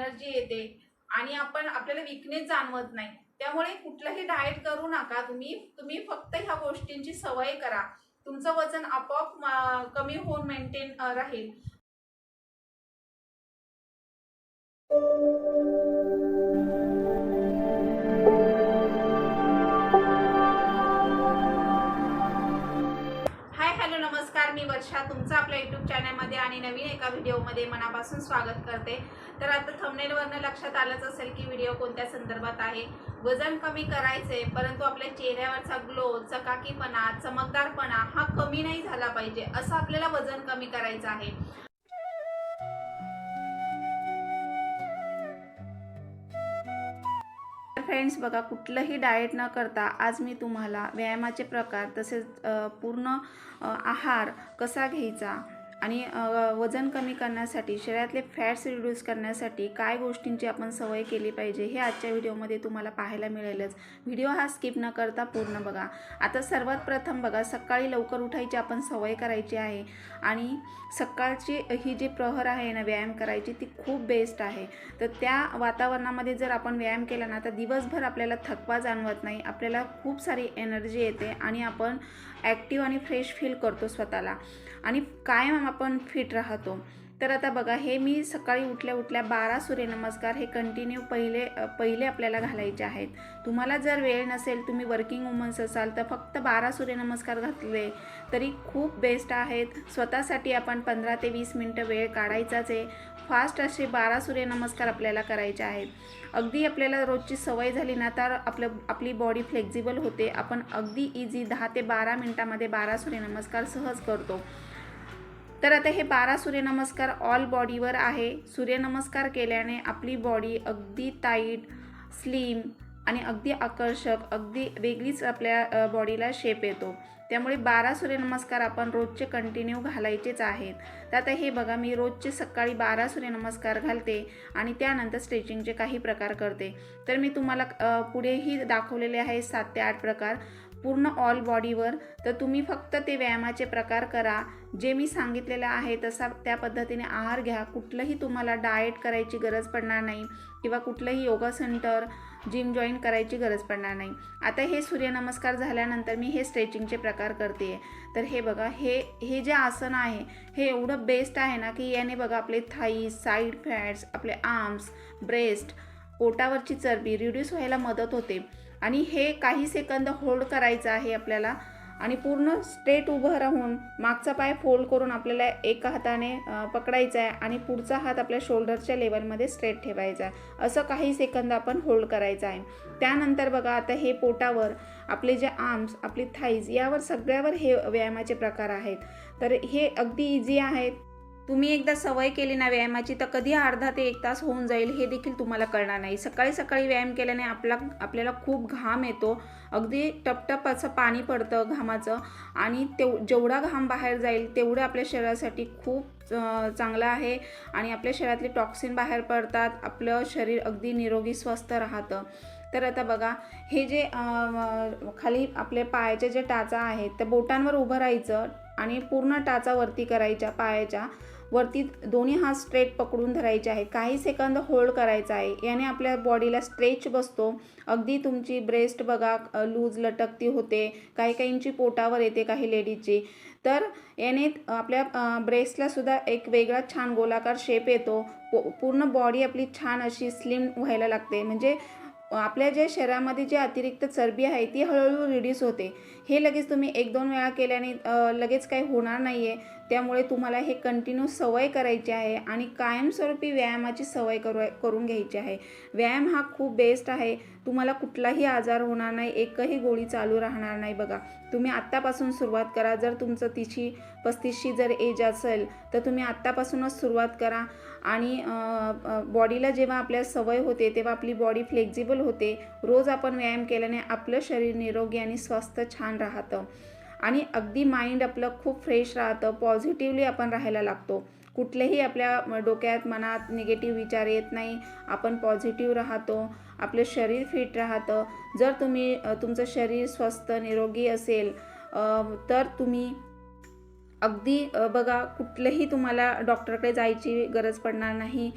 Energy येते आणि आपण आपल्याला विकनेस जाणवत नाही. त्यामुळे कुठलंही डाएट करू नका. तुम्ही तुम्ही फक्त ह्या गोष्टींची सवय करा. तुमचं वजन आपोआप कमी होऊन मेंटेन राहील. वर्षा तुमचं आपल्या यूट्यूब चॅनलमध्ये आणि नवीन एका व्हिडिओमध्ये मनापासून स्वागत करते. तर आता थंबनेलवरनं लक्षात आलंच असेल की व्हिडिओ कोणत्या संदर्भात आहे. वजन कमी करायचे परंतु आपल्या चेहऱ्यावरचा ग्लो चकाकीपणा चमकदारपणा हा कमी नाही झाला पाहिजे असं आपल्याला वजन कमी करायचं आहे. फ्रेंड्स बघा कुठलंही डाएट न करता आज मी तुम्हाला व्यायामाचे प्रकार तसेच पूर्ण आहार कसा घ्यायचा आणि वजन कमी करण्यासाठी शरीरातले फॅट्स रिड्यूस करण्यासाठी काय गोष्टींची आपण सवय केली पाहिजे हे आजच्या व्हिडिओमध्ये तुम्हाला पाहायला मिळेलच. व्हिडिओ हा स्किप न करता पूर्ण बघा. आता सर्वात प्रथम बघा सकाळी लवकर उठायची आपण सवय करायची आहे. आणि सकाळची ही जी प्रहर आहे ना व्यायाम करायची ती खूप बेस्ट आहे. तर त्या वातावरणामध्ये जर आपण व्यायाम केला ना तर दिवसभर आपल्याला थकवा जाणवत नाही. आपल्याला खूप सारी एनर्जी येते आणि आपण ॲक्टिव्ह आणि फ्रेश फील करतो स्वतःला. आणि कायम आपण फिट राहतो. तर आता बघा हे मी सकाळी उठल्या उठल्या बारा सूर्यनमस्कार हे कंटिन्यू पहिले पहिले आपल्याला घालायचे आहेत. तुम्हाला जर वेळ नसेल तुम्ही वर्किंग वुमन्स असाल तर फक्त बारा सूर्यनमस्कार घातले तरी खूप बेस्ट आहेत. स्वतःसाठी आपण पंधरा ते वीस मिनटं वेळ काढायचाच आहे. फास्ट असे बारा सूर्यनमस्कार आपल्याला करायचे आहेत. अगदी आपल्याला रोजची सवय झाली ना तर आपलं आपली बॉडी फ्लेक्झिबल होते. आपण अगदी इझी दहा ते बारा मिनटामध्ये बारा सूर्यनमस्कार सहज करतो. तर आता हे बारा सूर्यनमस्कार ऑल बॉडीवर आहे. सूर्यनमस्कार केल्याने आपली बॉडी अगदी टाईट स्लिम आणि अगदी आकर्षक अगदी वेगळीच आपल्या बॉडीला शेप येतो. त्यामुळे बारा सूर्यनमस्कार आपण रोजचे कंटिन्यू घालायचेच आहेत. तर आता हे बघा मी रोजचे सकाळी बारा सूर्यनमस्कार घालते आणि त्यानंतर स्ट्रेचिंगचे काही प्रकार करते. तर मी तुम्हाला पुढेही दाखवलेले आहे सात ते आठ प्रकार. पूर्ण ऑल बॉडीवर तर तुम्ही फक्त ते व्यायामाचे प्रकार करा. जे मी सांगितलेलं आहे तसा त्या पद्धतीने आहार घ्या. कुठलंही तुम्हाला डाएट करायची गरज पडणार नाही किंवा कुठलंही योगा सेंटर जिम जॉईन करायची गरज पडणार नाही. आता हे सूर्यनमस्कार झाल्यानंतर मी हे स्ट्रेचिंगचे प्रकार करते. आहे तर हे बघा हे हे जे आसन आहे हे एवढं बेस्ट आहे ना की याने बघा आपले थाई साईड फॅट्स आपले आर्म्स ब्रेस्ट पोटावरची चरबी रिड्यूस व्हायला मदत होते. आणि हे काही सेकंद होल्ड करायचं आहे आपल्याला. आणि पूर्ण स्ट्रेट उभं राहून मागचा पाय फोल्ड करून आपल्याला एका हाताने पकडायचा आहे आणि पुढचा हात आपल्या शोल्डरच्या लेवलमध्ये स्ट्रेट ठेवायचा. आहे असं काही सेकंद आपण होल्ड करायचं आहे त्यानंतर बघा आता हे पोटावर आपले जे आर्म्स आपली थाईज यावर सगळ्यावर हे व्यायामाचे प्रकार आहेत. तर हे अगदी इझी आहेत. तुम्ही एकदा सवय केली ना व्यायामाची तर कधी अर्धा ते एक तास होऊन जाईल हे देखील तुम्हाला कळणार नाही. सकाळी सकाळी व्यायाम केल्याने आपला आपल्याला खूप घाम येतो. अगदी टपटप असं पाणी पडतं घामाचं आणि तेव जेवढा घाम बाहेर जाईल तेवढं आपल्या शरीरासाठी खूप चांगलं आहे आणि आपल्या शरीरातले टॉक्सिन बाहेर पडतात आपलं शरीर अगदी निरोगी स्वस्थ राहतं. तर आता बघा हे जे खाली आपले पायाचे जे टाचा आहेत त्या बोटांवर उभं राहायचं आणि पूर्ण टाचा वरती करायच्या पायाच्या वरती दोन्ही हात स्ट्रेट पकडून धरायचे आहेत. काही सेकंद होल्ड करायचा आहे. याने आपल्या बॉडीला स्ट्रेच बसतो. अगदी तुमची ब्रेस्ट बघा लूज लटकती होते. काही काहींची पोटावर येते काही लेडीजची तर याने आपल्या ब्रेस्टला सुद्धा एक वेगळा छान गोलाकार शेप येतो. पूर्ण बॉडी आपली छान अशी स्लिम व्हायला लागते. म्हणजे आपल्या जे शरीरामध्ये जी अतिरिक्त चरबी आहे ती हळूहळू रिड्यूस होते. हे लगेच तुम्ही एक दोन वेळा केल्याने लगेच काही होणार नाही आहे त्यामुळे तुम्हाला हे कंटिन्यू सवय करायची आहे आणि कायमस्वरूपी व्यायामाची सवय करू करून घ्यायची आहे. व्यायाम हा खूप बेस्ट आहे. तुम्हाला कुठलाही आजार होणार नाही एकही गोळी चालू राहणार नाही बघा. तुम्ही आत्तापासून सुरुवात करा. जर तुमचं तिची पस्तीसशी जर एज असेल तर तुम्ही आत्तापासूनच सुरुवात करा. आणि बॉडीला जेव्हा आपल्या सवय होते तेव्हा आपली बॉडी फ्लेक्झिबल होते. रोज आपण व्यायाम केल्याने आपलं शरीर निरोगी आणि स्वस्थ छान राहतं. आणि अगदी माइंड आपलं खूप फ्रेश राहतं पॉझिटिव्हली आपण राहायला लागतो. कुठलेही आपल्या डोक्यात मनात निगेटिव्ह विचार येत नाही. आपण पॉझिटिव्ह राहतो आपलं शरीर फिट राहतं. जर तुम्ही तुमचं शरीर स्वस्थ निरोगी असेल तर तुम्ही अगदी बघा कुठलंही तुम्हाला डॉक्टरकडे जायची गरज पडणार नाही.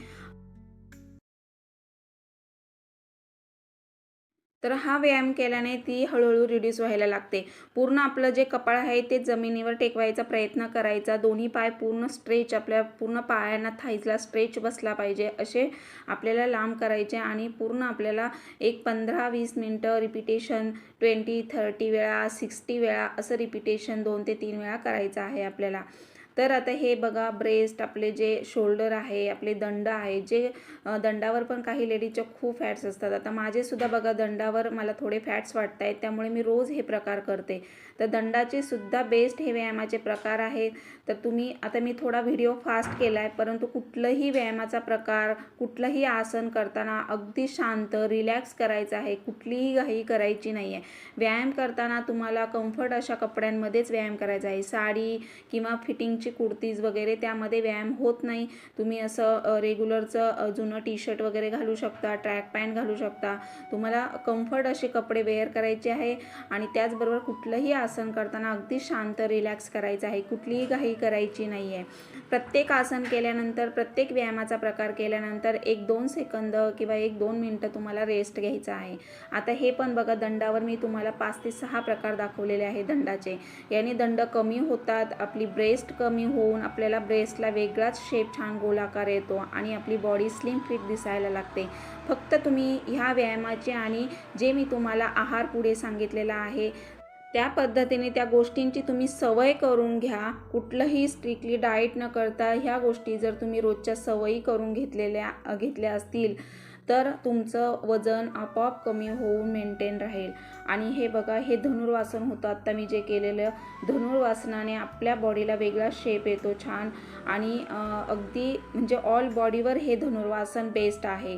तर हा व्यायाम केल्याने ती हळूहळू रिड्यूस व्हायला लागते. पूर्ण आपलं जे कपाळ आहे ते जमिनीवर टेकवायचा प्रयत्न करायचा. दोन्ही पाय पूर्ण स्ट्रेच आपल्या पूर्ण पायांना थाईजला स्ट्रेच बसला पाहिजे असे आपल्याला लांब करायचे आणि पूर्ण आपल्याला एक पंधरा वीस मिनटं रिपिटेशन ट्वेंटी थर्टी वेळा सिक्स्टी वेळा असं रिपिटेशन दोन ते तीन वेळा करायचं आहे आपल्याला. तर आता हे बघा ब्रेस्ट आपले जे शोल्डर आहे आपले दंड आहे जे दंडावर पण काही लेडीजच्या खूप फॅट्स असतात. आता माझेसुद्धा बघा दंडावर मला थोडे फॅट्स वाटत आहेत त्यामुळे मी रोज हे प्रकार करते. तर दंडाचे सुद्धा बेस्ट हे व्यायामाचे प्रकार आहेत. तर तुम्ही आता मी थोडा व्हिडिओ फास्ट केला आहे परंतु कुठलंही व्यायामाचा प्रकार कुठलंही आसन करताना अगदी शांत रिलॅक्स करायचं आहे. कुठलीही घाई करायची नाही आहे व्यायाम करताना तुम्हाला कम्फर्ट अशा कपड्यांमध्येच व्यायाम करायचा आहे. साडी किंवा फिटिंगची कुर्तीज वगैरे त्यामध्ये व्यायाम होत नाही. तुम्ही असं रेग्युलरचं जुनं टी शर्ट वगैरे घालू शकता ट्रॅक पॅन्ट घालू शकता. तुम्हाला कम्फर्ट असे कपडे वेअर करायचे आहे. आणि त्याचबरोबर कुठलंही आसन करताना अगदी शांत रिलॅक्स करायचं आहे. कुठलीही घाई करायची नाही आहे प्रत्येक आसन केल्यानंतर प्रत्येक व्यायामाचा प्रकार केल्यानंतर एक दोन सेकंद किंवा एक दोन मिनटं तुम्हाला रेस्ट घ्यायचा आहे. आता हे पण बघा दंडावर मी तुम्हाला पाच ते सहा प्रकार दाखवलेले आहे दंडाचे. याने दंड कमी होतात आपली ब्रेस्ट कमी होऊन आपल्याला ब्रेस्टला वेगळाच शेप छान गोलाकार येतो आणि आपली बॉडी स्लिम फिट दिसायला लागते. फक्त तुम्ही ह्या व्यायामाचे आणि जे मी तुम्हाला आहार पुढे सांगितलेला आहे त्या पद्धतीने त्या गोष्टींची तुम्ही सवय करून घ्या. कुठलंही स्ट्रिक्टली डाएट न करता ह्या गोष्टी जर तुम्ही रोजच्या सवयी करून घेतलेल्या घेतल्या असतील तर तुमचं वजन आपोआप कमी होऊन मेंटेन राहील. आणि हे बघा हे धनुर्वासन होतं. आत्ता मी जे केलेलं धनुर्वासनाने आपल्या बॉडीला वेगळा शेप येतो छान. आणि अगदी म्हणजे ऑल बॉडीवर हे धनुर्वासन बेस्ट आहे.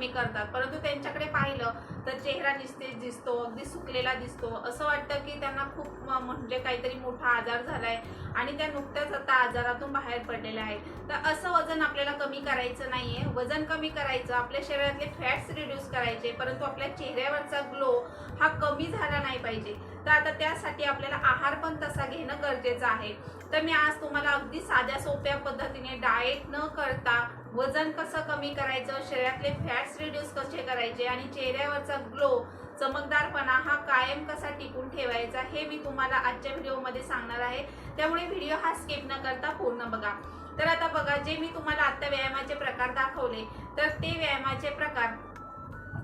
कमी करतात. परंतु त्यांच्याकडे पाहिलं तर चेहरा निस्तेज दिसतो अगदी सुकलेला दिसतो. असं वाटतं की त्यांना खूप म्हणजे काहीतरी मोठा आजार झालाय आणि त्या नुकत्याच आता आजारातून बाहेर पडलेल्या आहेत. तर असं वजन आपल्याला कमी करायचं नाही आहे वजन कमी करायचं. आपल्या शरीरातले फॅट्स रिड्यूस करायचे परंतु आपल्या चेहऱ्यावरचा ग्लो हा कमी झाला नाही पाहिजे. तर आता त्यासाठी आपल्याला आहार पण तसा घेणं गरजेचं आहे. तर मी आज तुम्हाला अगदी साध्या सोप्या पद्धतीने डाएट न करता वजन कसं कमी करायचं शरीरातले फॅट्स रिड्यूस कसे करायचे आणि चेहऱ्यावरचा ग्लो चमकदारपणा हा कायम कसा टिकून ठेवायचा हे मी तुम्हाला आजच्या व्हिडिओमध्ये सांगणार आहे. त्यामुळे व्हिडिओ हा स्किप न करता पूर्ण बघा. तर आता बघा जे मी तुम्हाला आत्ता व्यायामाचे प्रकार दाखवले तर ते व्यायामाचे प्रकार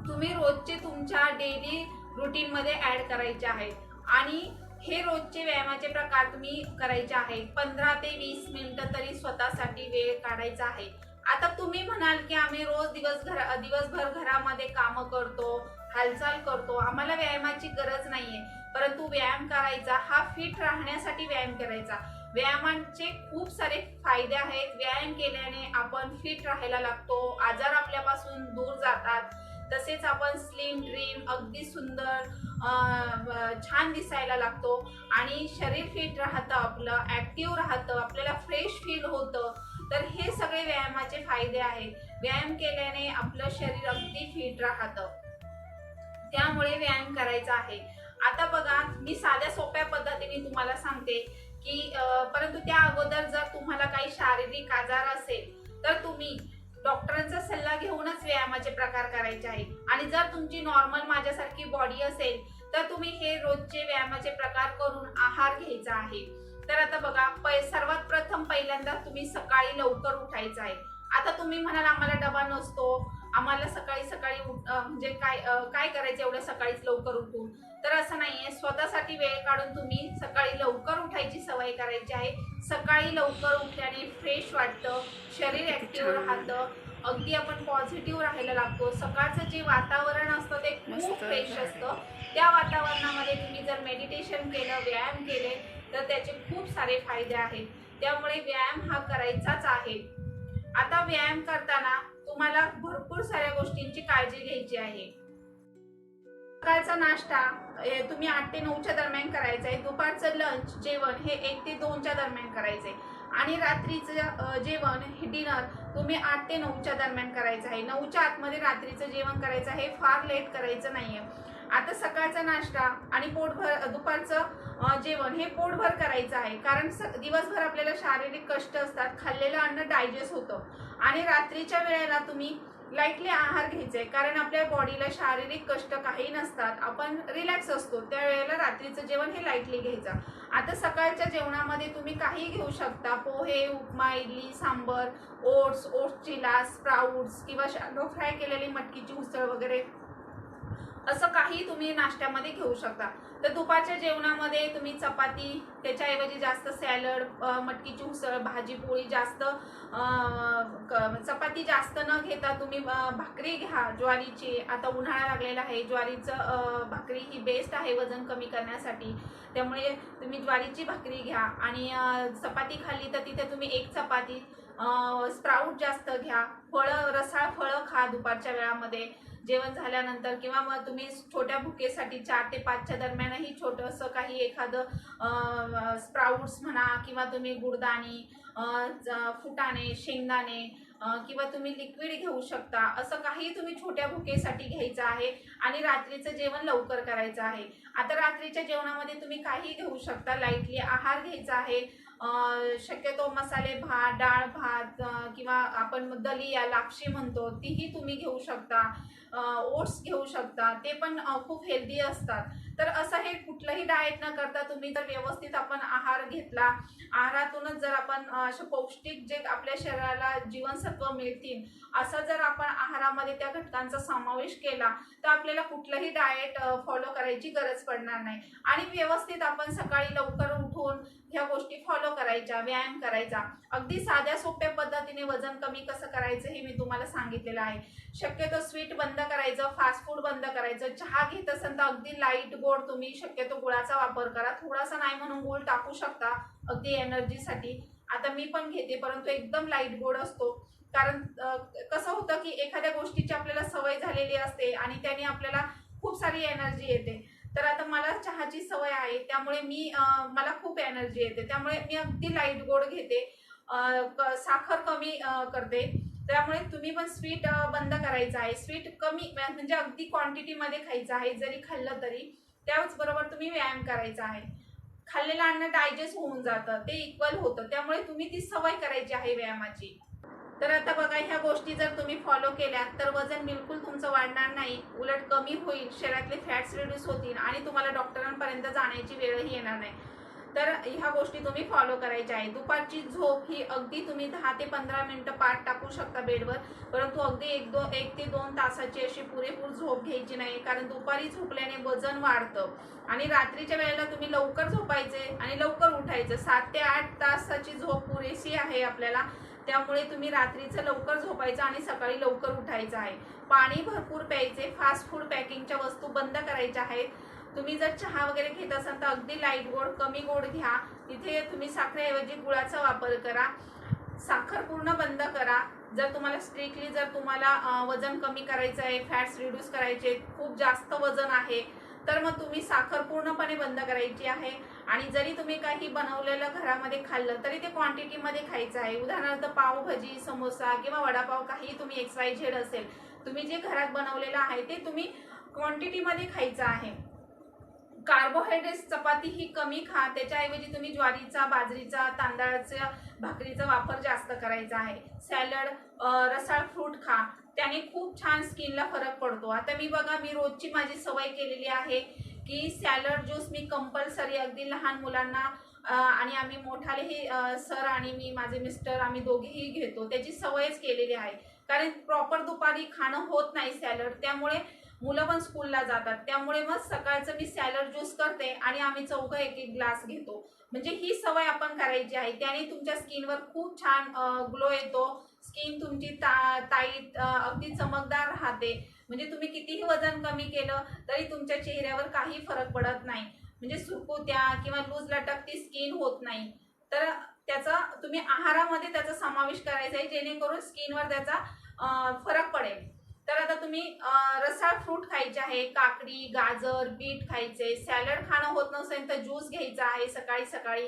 तुम्ही रोजचे तुमच्या डेली रुटीनमध्ये ॲड करायचे आहेत. आणि हे रोजचे व्यायामाचे प्रकार तुम्ही करायचे आहे पंधरा ते वीस मिनिटं तरी स्वतःसाठी वेळ काढायचा आहे. आता तुम्ही म्हणाल की आम्ही रोज दिवस घरा दिवसभर घरामध्ये कामं करतो हालचाल करतो. आम्हाला व्यायामाची गरज नाहीये. परंतु व्यायाम करायचा हा फिट राहण्यासाठी व्यायाम करायचा. व्यायामांचे खूप सारे फायदे आहेत. व्यायाम केल्याने आपण फिट राहायला लागतो. आजार आपल्यापासून दूर जातात. तसेच आपण स्लिम ड्रीम अगदी सुंदर छान दिसायला लागतो. आणि शरीर फिट राहतं आपलं ॲक्टिव्ह राहतं आपल्याला फ्रेश फील होतं. तर हे सगळे व्यायामाचे फायदे आहेत. व्यायाम केल्याने आपलं शरीर अगदी फिट राहतं. त्यामुळे व्यायाम करायचा आहे. आता बघा मी साध्या सोप्या पद्धतीने तुम्हाला सांगते की परंतु त्या अगोदर जर तुम्हाला काही शारीरिक आजार असेल तर तुम्ही डॉक्टरांचा सल्ला घेऊनच व्यायामाचे प्रकार करायचे आहे आणि जर तुमची नॉर्मल माझ्यासारखी बॉडी असेल तर तुम्ही हे रोजचे व्यायामाचे प्रकार करून आहार घ्यायचा आहे. तर आता बघा पै सर्वात प्रथम पहिल्यांदा तुम्ही सकाळी लवकर उठायचं आहे. आता तुम्ही म्हणाल आम्हाला डबा नसतो. आम्हाला सकाळी सकाळी म्हणजे काय काय करायचं एवढ्या सकाळीच लवकर उठून? तर असं नाहीये. स्वतःसाठी वेळ काढून तुम्ही सकाळी लवकर उठायची सवय करायची आहे. सकाळी लवकर उठल्याने फ्रेश वाटतं शरीर ऍक्टिव्ह छान. राहतं. अगदी आपण पॉझिटिव्ह राहायला लागतो. सकाळचं जे वातावरण असतं ते खूप फ्रेश. असतं. त्या वातावरणामध्ये तुम्ही जर मेडिटेशन केलं व्यायाम केले तर त्याचे खूप सारे फायदे आहेत. त्यामुळे व्यायाम हा करायचाच आहे. आता व्यायाम करताना तुम्हाला भरपूर साऱ्या गोष्टींची काळजी घ्यायची आहे. सकाळचा नाश्ता तुम्ही आठ ते नऊच्या दरम्यान करायचा आहे. दुपारचं लंच जेवण हे एक ते दोनच्या दरम्यान करायचं आहे. आणि रात्रीचं जेवण हे डिनर तुम्ही आठ ते नऊच्या दरम्यान करायचं आहे. नऊच्या आतमध्ये रात्रीचं जेवण करायचं आहे. फार लेट करायचं नाहीये. आता सकाळचा नाश्ता आणि पोटभर दुपारचं जेवण हे पोटभर करायचं आहे. कारण स- दिवसभर आपल्याला शारीरिक कष्ट असतात. खाल्लेलं अन्न डायजेस्ट होतं. आणि रात्रीच्या वेळेला तुम्ही लाईटली आहार घ्यायचे. कारण आपल्या बॉडीला शारीरिक कष्ट काही नसतात. आपण रिलॅक्स असतो. त्यावेळेला रात्रीचं जेवण हे लाईटली घ्यायचं. आता सकाळच्या जेवणामध्ये तुम्ही काही घेऊ शकता. पोहे उपमा इडली सांबर ओट्स ओट्स लास स्प्राऊट्स किंवा शॅलो फ्राय केलेली मटकीची उसळ वगैरे. असं काही तुम्ही नाश्त्यामध्ये घेऊ शकता. तर दुपारच्या जेवणामध्ये तुम्ही चपाती त्याच्याऐवजी जास्त सॅलड मटकीची उसळ भाजी पोळी जास्त क- चपाती जास्त न घेता तुम्ही भाकरी घ्या ज्वारीची. आता उन्हाळा लागलेला आहे ज्वारीचं भाकरी ही बेस्ट आहे वजन कमी करण्यासाठी. त्यामुळे तुम्ही ज्वारीची भाकरी घ्या आणि चपाती खाल्ली तर तिथे तुम्ही एक चपाती स्प्राऊट जास्त घ्या. फळं रसाळ फळं खा दुपारच्या वेळामध्ये. जेवण झाल्यानंतर किंवा मग तुम्ही छोट्या भुकेसाठी चार ते पाचच्या दरम्यानही छोटंसं काही एखादं स्प्राऊट्स म्हणा किंवा तुम्ही गुडदाणी फुटाणे शेंगदाणे किंवा तुम्ही लिक्विड घेऊ शकता. असं काही तुम्ही छोट्या भुकेसाठी घ्यायचं आहे आणि रात्रीचं जेवण लवकर करायचं आहे. आता रात्रीच्या जेवणामध्ये तुम्ही काही घेऊ शकता. लाईटली आहार घ्यायचा आहे. शक्यतो मसाले भात डाळ भात किंवा आपण दलिया लापशी म्हणतो तीही तुम्ही घेऊ शकता. ओट्स घेऊ शकता ते पण खूप हेल्दी असतात. तर असं हे कुठलंही डाएट न करता तुम्ही जर व्यवस्थित आपण आहार घेतला आहारातूनच जर आपण असे पौष्टिक जे आपल्या शरीराला जीवनसत्व मिळतील असा जर आपण आहारामध्ये त्या घटकांचा समावेश केला तर आपल्याला कुठलंही डाएट फॉलो करायची गरज पडणार नाही. आणि व्यवस्थित आपण सकाळी लवकर उठून ह्या गोष्टी फॉलो करायच्या व्यायाम करायचा. अगदी साध्या सोप्या पद्धतीने वजन कमी कसं करायचं हे मी तुम्हाला सांगितलेलं आहे. शक्यतो स्वीट बंद करायचं फास्ट फूड बंद करायचं. चहा घेत असेल तर अगदी लाइट गोड तुम्ही शक्यतो गुळाचा वापर करा. थोडासा नाही म्हणून गुळ टाकू शकता अगदी एनर्जीसाठी आता मी पण घेते परंतु एकदम लाइट गोड असतो. कारण कसं होतं की एखाद्या गोष्टीची आपल्याला सवय झालेली असते आणि त्याने आपल्याला खूप सारी एनर्जी येते. तर आता मला चहाची सवय आहे त्यामुळे मी मला खूप एनर्जी येते. त्यामुळे मी अगदी लाइट गोड घेते. क- साखर कमी करते. त्यामुळे तुम्ही पण स्वीट बंद करायचं आहे. स्वीट कमी म्हणजे अगदी क्वांटिटीमध्ये खायचं आहे. जरी खाल्लं तरी त्याचबरोबर तुम्ही व्यायाम करायचा आहे. खाल्लेलं अन्न डायजेस्ट होऊन जातं. ते इक्वल होतं. त्यामुळे तुम्ही ती सवय करायची आहे व्यायामाची. तर आता बघा ह्या गोष्टी जर तुम्ही फॉलो केल्या तर वजन बिलकुल तुमचं वाढणार नाही. उलट कमी होईल. शरीरातले फॅट्स रिड्यूस होतील आणि तुम्हाला डॉक्टरांपर्यंत जाण्याची वेळही येणार नाही. तर ह्या गोष्टी तुम्ही फॉलो करायच्या आहे दुपारची झोप ही अगदी तुम्ही दहा ते पंधरा मिनिटं पाठ टाकू शकता बेडवर. परंतु अगदी एक दोन एक ते दोन तासाची अशी पुरेपूर झोप घ्यायची नाही. कारण दुपारी झोपल्याने वजन वाढतं. आणि रात्रीच्या वेळेला तुम्ही लवकर झोपायचे आणि लवकर उठायचं. सात ते आठ तासाची झोप पुरेशी आहे आपल्याला. त्यामुळे तुम्ही रात्रीचं लवकर झोपायचं आणि सकाळी लवकर उठायचं आहे. पाणी भरपूर प्यायचे. फास्ट फूड पॅकिंगच्या वस्तू बंद करायच्या आहेत. तुम्ही जर चहा वगैरे घेत असाल तर अगदी लाइट गोड कमी गोड घ्या. तिथे तुम्ही साखरेऐवजी गुळाचा वापर करा. साखर पूर्ण बंद करा. जर तुम्हाला स्ट्रिक्टली जर तुम्हाला वजन कमी करायचं आहे फॅट्स रिड्यूस करायचे खूप जास्त वजन आहे तर मग तुम्ही साखर पूर्णपणे बंद करायची आहे. आणि जरी तुम्ही काही बनवलेलं घरामध्ये खाल्लं तरी ते क्वांटिटीमध्ये खायचं आहे. उदाहरणार्थ पावभाजी समोसा किंवा वडापाव काही तुम्ही एक्स वाय झेड असेल तुम्ही जे घरात बनवलेलं आहे ते तुम्ही क्वांटिटीमध्ये खायचं आहे. कार्बोहायड्रेट्स चपाती ही कमी खा. त्याच्याऐवजी तुम्ही ज्वारीचा बाजरीचा तांदळाचा भाकरीचा वापर जास्त करायचा आहे. सॅलड रसाळ फ्रूट खा. त्याने खूप छान स्किनला फरक पडतो. आता मी बघा मी रोजची माझी सवय केलेली आहे की सॅलड ज्यूस मी कंपल्सरी अगदी लहान मुलांना आणि आम्ही मोठालेही सर आणि मी माझे मिस्टर आम्ही दोघेही घेतो. त्याची सवयच केलेली आहे. कारण प्रॉपर दुपारी खाणं होत नाही सॅलड. त्यामुळे मुलं पण स्कूलला जातात. त्यामुळे मग सकाळचं मी सॅलड ज्यूस करते आणि आम्ही चौघं एक एक ग्लास घेतो. म्हणजे ही सवय आपण करायची आहे. त्याने तुमच्या स्किनवर खूप छान ग्लो येतो. स्किन तुमची ता ताईट अगदी चमकदार राहते. म्हणजे तुम्ही कितीही वजन कमी केलं तरी तुमच्या चेहऱ्यावर काही फरक पडत नाही. म्हणजे सुरकुत्या किंवा लूज लटकती स्किन होत नाही. तर त्याचा तुम्ही आहारामध्ये त्याचा समावेश करायचा आहे जेणेकरून स्किनवर त्याचा फरक तुम्ही रसाळ फ्रूट खायचे आहे काकडी गाजर बीट खायचे सॅलड खाणं होत नसेल तर ज्यूस घ्यायचा आहे सकाळी सकाळी.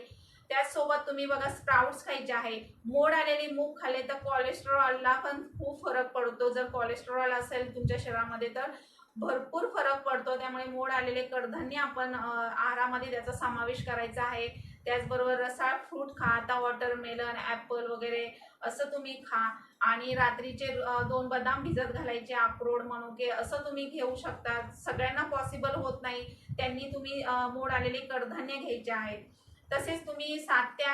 त्याचसोबत तुम्ही बघा स्प्राउट्स खायचे आहे. मोड आलेले मूग खाल्ले तर कोलेस्ट्रॉलला पण खूप फरक पडतो. जर कोलेस्ट्रॉल असेल तुमच्या शरीरामध्ये तर भरपूर फरक पडतो. त्यामुळे मोड आलेले कडधान्य आपण आहारामध्ये त्याचा समावेश करायचा आहे. त्याचबरोबर रसाळ फ्रूट खा. आता वॉटरमेलन ॲपल वगैरे असं तुम्ही खा. आणि रात्रीचे दोन बदाम भिजत घालायचे अक्रोड मनुके असं तुम्ही घेऊ शकता. सगळ्यांना पॉसिबल होत नाही. त्यांनी तुम्ही मोड आलेले कडधान्य घ्यायचे आहेत. तसेच तुम्ही सात त्या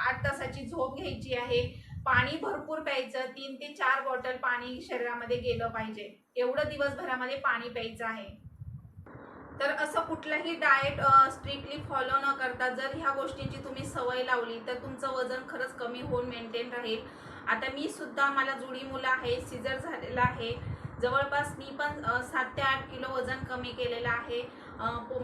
आठ तासाची झोप घ्यायची आहे. पाणी भरपूर प्यायचं. तीन ते चार बॉटल पाणी शरीरामध्ये गेलं पाहिजे. एवढं दिवसभरामध्ये पाणी प्यायचं आहे. तर असं कुठलंही डाएट स्ट्रिक्टली फॉलो न करता जर ह्या गोष्टींची तुम्ही सवय लावली तर तुमचं वजन खरंच कमी होऊन मेंटेन राहील. आता मी सुद्धा मला जुडी मुलं आहे सिजर झालेलं आहे. जवळपास मी पण सात ते आठ किलो वजन कमी केलेलं आहे.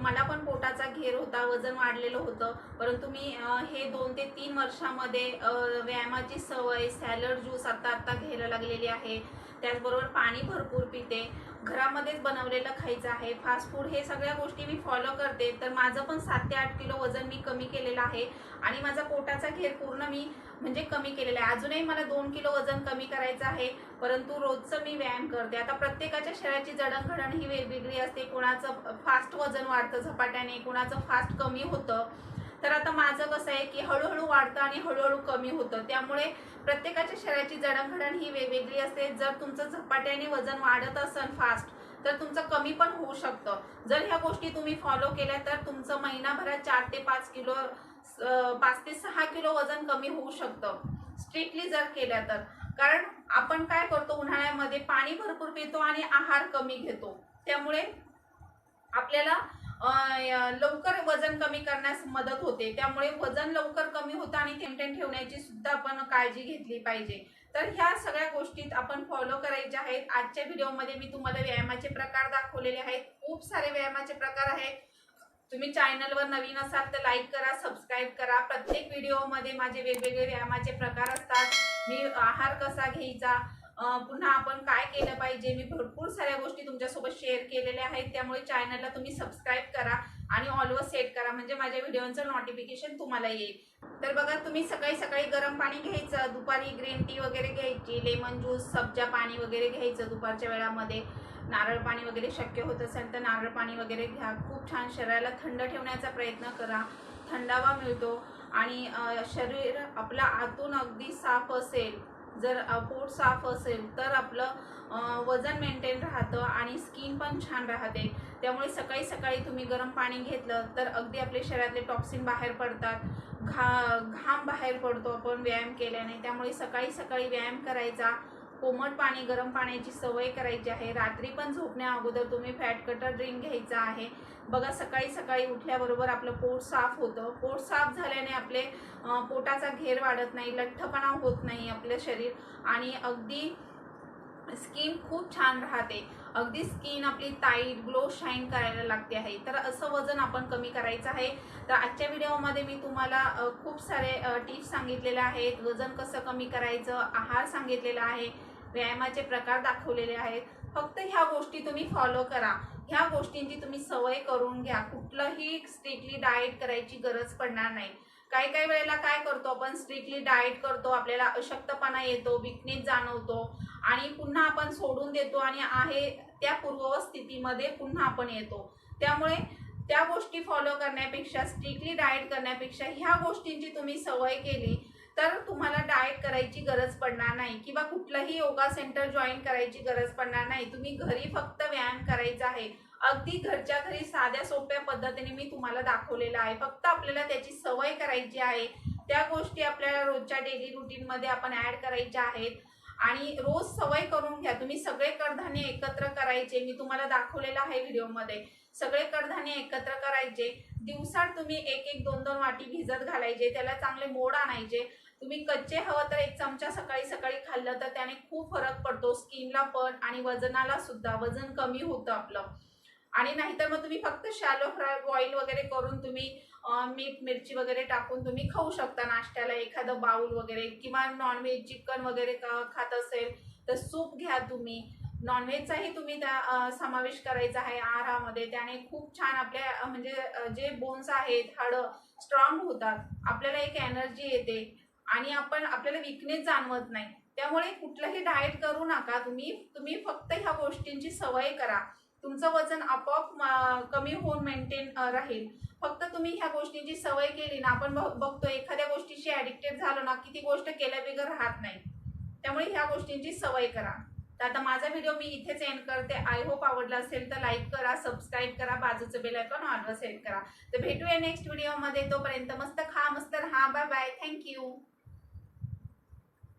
मला पण पोटाचा घेर होता वजन वाढलेलं होतं. परंतु मी हे दोन ते तीन वर्षामध्ये व्यायामाची सवय सॅलड ज्यूस आत्ता आत्ता घ्यायला लागलेली आहे. त्याचबरोबर पाणी भरपूर पिते. घरामध्येच बनवलेलं खायचं आहे. फास्ट फूड हे सगळ्या गोष्टी मी फॉलो करते. तर माझं पण सात ते आठ किलो वजन मी कमी केलेलं आहे. आणि माझा पोटाचा घेर पूर्ण मी म्हणजे कमी केलेला आहे. अजूनही मला दोन किलो वजन कमी करायचं आहे. परंतु रोजचं मी व्यायाम करते. आता प्रत्येकाच्या शरीराची जडणघडण ही वेगवेगळी असते. कोणाचं फास्ट वजन वाढतं झपाट्याने कोणाचं फास्ट कमी होतं. तर आता माझं कसं आहे की हळूहळू वाढतं आणि हळूहळू कमी होतं. त्यामुळे प्रत्येकाच्या शरीराची जडणघडण ही वेगवेगळी असते. जर तुमचं झपाट्याने वजन वाढत असेल फास्ट तर तुमचं कमी पण होऊ शकतं. जर ह्या गोष्टी तुम्ही फॉलो केल्या तर तुमचं महिनाभरात चार ते पाच किलो पाच ते सहा किलो वजन कमी होऊ शकतं. स्ट्रिक्टली जर केल्या तर. कारण आपण काय करतो उन्हाळ्यामध्ये पाणी भरपूर पितो आणि आहार कमी घेतो. त्यामुळे आपल्याला लवकर वजन कमी करण्यास मदत होते. त्यामुळे वजन लवकर कमी होतं आणि थेमटेन ठेवण्याची सुद्धा आपण काळजी घेतली पाहिजे. तर ह्या सगळ्या गोष्टीत आपण फॉलो करायच्या आहेत. आजच्या व्हिडिओमध्ये मी तुम्हाला व्यायामाचे प्रकार दाखवलेले आहेत. खूप सारे व्यायामाचे प्रकार आहेत. तुम्ही चॅनलवर नवीन असाल तर लाईक करा सबस्क्राईब करा. प्रत्येक व्हिडिओमध्ये माझे वेगवेगळे व्यायामाचे प्रकार असतात. मी आहार कसा घ्यायचा? पुन्हा आपण काय केलं पाहिजे? मी भरपूर साऱ्या गोष्टी तुमच्यासोबत शेअर केलेल्या आहेत. त्यामुळे चॅनलला तुम्ही सबस्क्राईब करा आणि ऑलवर सेट करा. म्हणजे माझ्या व्हिडिओचं नोटिफिकेशन तुम्हाला येईल. तर बघा तुम्ही सकाळी सकाळी गरम पाणी घ्यायचं. दुपारी ग्रीन टी वगैरे घ्यायची. लेमन ज्यूस सब्जा पाणी वगैरे घ्यायचं दुपारच्या वेळामध्ये. नारळ पाणी वगैरे शक्य होत असेल तर नारळ पाणी वगैरे घ्या. खूप छान शरीराला थंड ठेवण्याचा प्रयत्न करा. थंडावा मिळतो. आणि शरीर आपला आतून अगदी साफ असेल जर पोट साफ असेल तर आपलं वजन मेंटेन राहतं आणि स्किन पण छान राहते. त्यामुळे सकाळी सकाळी तुम्ही गरम पाणी घेतलं तर अगदी आपल्या शरीरातले टॉक्सिन बाहेर पडतात. घा घाम बाहेर पडतो आपण व्यायाम केल्याने. त्यामुळे सकाळी सकाळी व्यायाम करायचा. कोमट पाणी गरम पाण्याची सवय करायची आहे. रात्री पण झोपण्या अगोदर तुम्ही फॅट कटर ड्रिंक घ्यायचा आहे. बघा सकाळी सकाळी उठल्याबरोबर आपलं पोट साफ होतं. पोट साफ झाल्याने आपले पोटाचा घेर वाढत नाही लठ्ठपणा होत नाही आपलं शरीर. आणि अगदी स्किन खूप छान राहते. अगदी स्किन आपली टाईट ग्लो शाईन करायला लागते आहे. तर असं वजन आपण कमी करायचं आहे. तर आजच्या व्हिडिओमध्ये मी तुम्हाला खूप सारे टिप्स सांगितलेले आहेत. वजन कसं कमी करायचं आहार सांगितलेला आहे. व्यायामाचे प्रकार दाखवलेले आहेत. फक्त ह्या गोष्टी तुम्ही फॉलो करा. ह्या गोष्टींची तुम्ही सवय करून घ्या. कुठलंही स्ट्रिक्टली डाएट करायची गरज पडणार नाही. काही काही वेळेला काय करतो आपण? स्ट्रिक्टली डाएट करतो. आपल्याला अशक्तपणा येतो विकनेस जाणवतो. आणि पुन्हा आपण सोडून देतो आणि आहे त्या पूर्ववत स्थितीमध्ये पुन्हा आपण येतो. त्यामुळे त्या गोष्टी फॉलो करण्यापेक्षा स्ट्रिक्टली डाएट करण्यापेक्षा ह्या गोष्टींची तुम्ही सवय केली तर तुम्हाला डाएट करायची गरज पडणार नाही किंवा कुठलंही योगा सेंटर जॉईन करायची गरज पडणार नाही. तुम्ही घरी फक्त व्यायाम करायचा आहे. अगदी घरच्या घरी साध्या सोप्या पद्धतीने मी तुम्हाला दाखवलेलं आहे. फक्त आपल्याला त्याची सवय करायची आहे. त्या गोष्टी आपल्याला रोजच्या डेली रुटीनमध्ये आपण ॲड करायच्या आहेत. आणि रोज सवय करून घ्या. तुम्ही सगळे कडधान्य एकत्र करायचे. मी तुम्हाला दाखवलेलं आहे व्हिडिओमध्ये. सगळे कडधान्य एकत्र करायचे. दिवसात तुम्ही एक एक दोन दोन वाटी भिजत घालायचे. त्याला चांगले मोड आणायचे. तुम्ही कच्चे हवं तर एक चमचा सकाळी सकाळी खाल्लं तर त्याने खूप फरक पडतो. स्किनला पण आणि वजनाला सुद्धा. वजन कमी होतं आपलं. आणि नाहीतर मग तुम्ही फक्त शॅलो फ्राय बॉईल वगैरे करून तुम्ही मीठ मिरची वगैरे टाकून तुम्ही खाऊ शकता नाश्त्याला. एखादं बाउल वगैरे किंवा नॉनव्हेज चिकन वगैरे खात असेल तर सूप घ्या तुम्ही. नॉनव्हेजचाही तुम्ही त्या समावेश करायचा आहे आहारामध्ये. त्याने खूप छान आपल्या म्हणजे जे बोन्स आहेत हाडं स्ट्रॉंग होतात. आपल्याला एक एनर्जी येते. आणि आपण आपल्याला विकनेस जाणवत नाही. त्यामुळे कुठलंही डाएट करू नका. तुम्ही तुम्ही फक्त ह्या गोष्टींची सवय करा. तुमचं वजन आपोआप कमी होऊन मेंटेन राहील. फक्त तुम्ही ह्या गोष्टींची सवय केली ना आपण बघतो एखाद्या गोष्टीशी ऍडिक्टेड झालो ना की ती गोष्ट केल्या बिगर राहत नाही. त्यामुळे ह्या गोष्टींची सवय करा. तर आता माझा व्हिडिओ मी इथेच एंड करते. आय होप आवडला असेल तर लाईक करा सबस्क्राईब करा बाजूचं बेल आयकॉन ऑलवर सेट करा. तर भेटूया नेक्स्ट व्हिडिओमध्ये तोपर्यंत मस्त खा मस्त राहा. Bye bye thank you